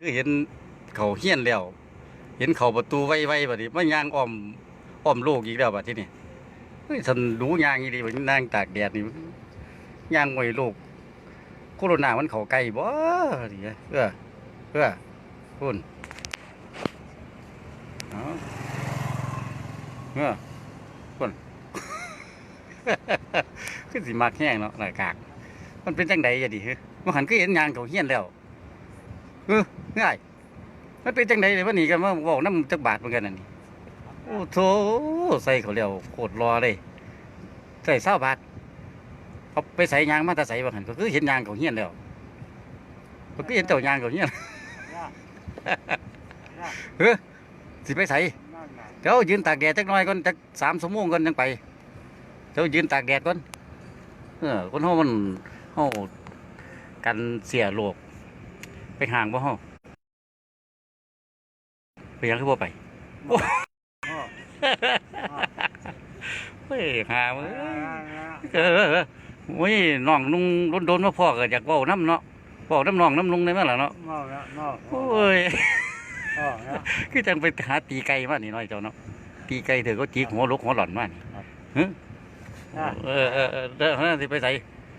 คือเห็นเขาเฮี้ยนแล้ว เห็นเขาประตูไว้ๆบัดนี้ไมันยางอ้อมอ้อมโลกอีกแล้วบัดที่นี่เฮ้ยฉันรู้ยางอีดีบัดนี้นางตากแดดนี่ยางไว้โลกโคโรนามันเขาใกล้บ่ดิเออเออคุณเอาเออคุณคือสิมักแห้งเนาะหน้ากาก มันเป็นจังใดอะดิเฮ้ยมันหันก็เห็นยางเขาเฮี้ยนแล้วเออ ง่ายมันเป็นจังไดเลยวันนี้กันว่าบอกน้ำจักบาทเหมือนกันนั่นนี่โอ้โถใส่เขาเรียวโคตรรอเลยใส่เศร้าบาทเอาไปใส่ยางมาแต่ใส่บางหันก็คือเห็นยางเขาเฮี้ยนแล้วก็คือเห็นเจ้ายางเขาเฮี้ยนเฮ้อสิไปใส่เดี๋ยวยืนตากแดดจักหน่อยก่อนจักสามชั่วโมงก่อนยังไปเดี๋ยวยืนตากแดดก่อนเออคนเฮามันเฮากันเสียโลกไปห่างบ่เฮา ไปยังคือบ่ไปโอ้เฮ้ยหามึงเออเออเออโอ้ยน้องนุ่งโดนๆมาพ่อก็อยากเว้าน้ำเนาะเว้าน้ำน้องน้ำลุงได้มั้ยล่ะเนาะนอกแล้วนอกโอ้ยนอกแล้วคือจังไปหาตีไก่มานี่น้อยเจ้าเนาะตีไก่เถอะก็จีกหัวลุกหัวหล่อนมานี่ฮะเออเออเออเด้อเฮาสิไปใส่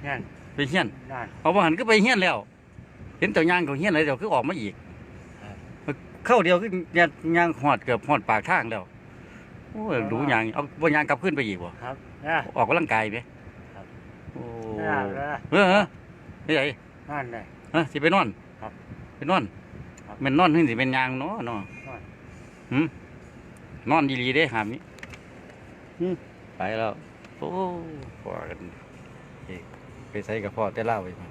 นั่นไปเฮียนนั่นเอาบ่หันก็ไปเฮียนแล้ว เห็นเจ้ายางเขาเฮียนเลยเดี๋ยวคือออกมาอีก เข้าเดียวคือยางหอดเกือบหอดปากทางแล้วโอ้ยดูยางเอาบ่ยางกลับขึ้นไปอีกบ่ครับนะ ออกกำลังกายไหมครับ โอ้นั่นแล้วเออเออนี่ไงนั่นเลย ฮะสิไปนอนครับไปนอนครับ แมันนอนขึ้นสิเป็นยางเนาะเนาะนอนหืมนอนดีๆเด้หามนี้หืมไปแล้วโอ้พอกันเอ้ยไปใส่กับพ่อแต่เล่าไปมา